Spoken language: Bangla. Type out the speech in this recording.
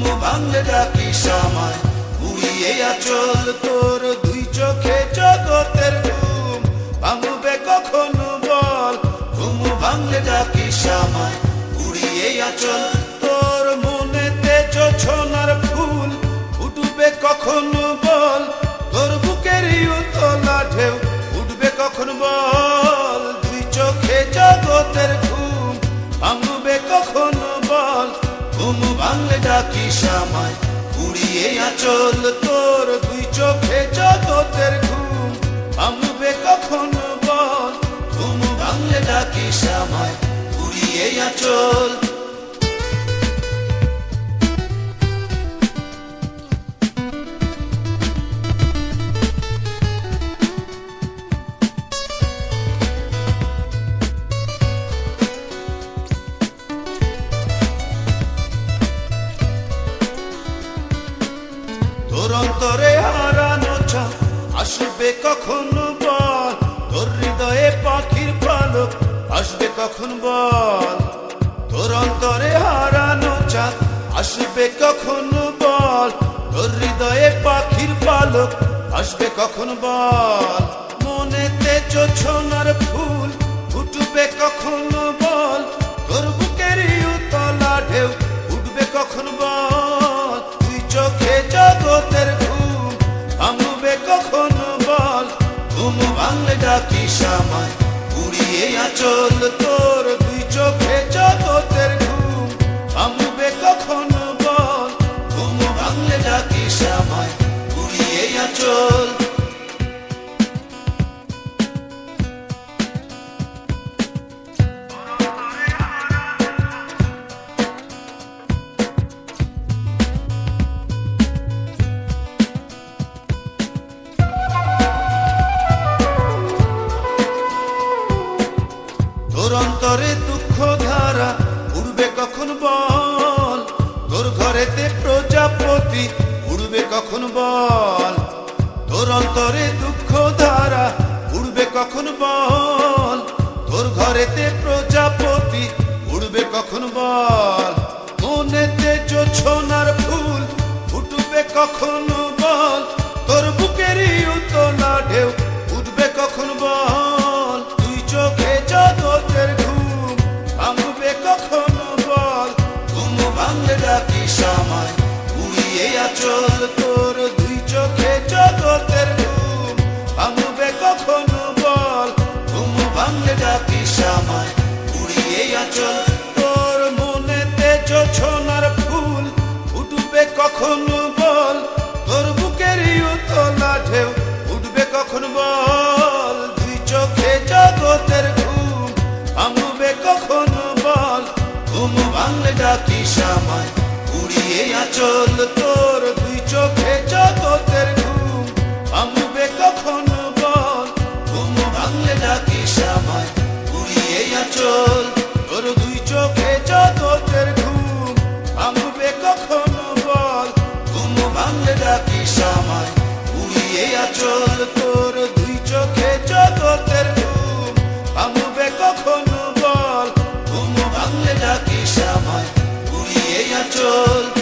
ভাঙলে ডাকি সামায়। উড়িয়ে আচল তোর দুই চোখে জগতের ঘুম। ভাঙবে কখনো বল, ঘুম ভাঙলে ডাকি সামায়। উড়িয়ে আচল তোর মনেতে ছোনার ফুল ফুটুবে কখনো ভাঙলে ডাকি সামায় উড়িয়ে আচল তোর দুই চোখে জগতের ঘুম। ভাঙবে কখন বল, ঘুম ভাঙলে ডাকি সামায় উড়িয়ে আচল কখনো বল? তোর হৃদয়ে পাখির পালক আসবে কখন বল? তোর অন্তরে হারানো চা আসবে কখনো বল? তোর হৃদয়ে পাখির পালক আসবে কখন বল? মনেতে চোছনার ফুল ফুটবে কখনো বল? তোর ঘুম ভাঙলে ডাকি সামায়। উড়িয়ে আচল তোর অন্তরে দুঃখ ধারা উড়বে কখন বল? তোর ঘরেতে প্রজাপতি উড়বে কখন বল? তোর অন্তরে দুঃখ ধারা উড়বে কখন বল? তোর ঘরেতে প্রজাপতি উড়বে কখন বল? মনেতে জোছনার ফুল, ফুটবে কখন বল? তোর বুকেরই উতলা ঢেউ উঠবে কখন বল? আচল তোর মনেতে জোছনার ফুল উঠবে কখন বল? তোর বুকের উতলা ঢেউ উঠবে কখন বল? দুই চোখে জগতের ঘুম ভাঙবে কখন বল? ঘুম ভাঙলে ডাকি সামায় উড়িয়ে আচল তোর দুই চোখে জগতের বল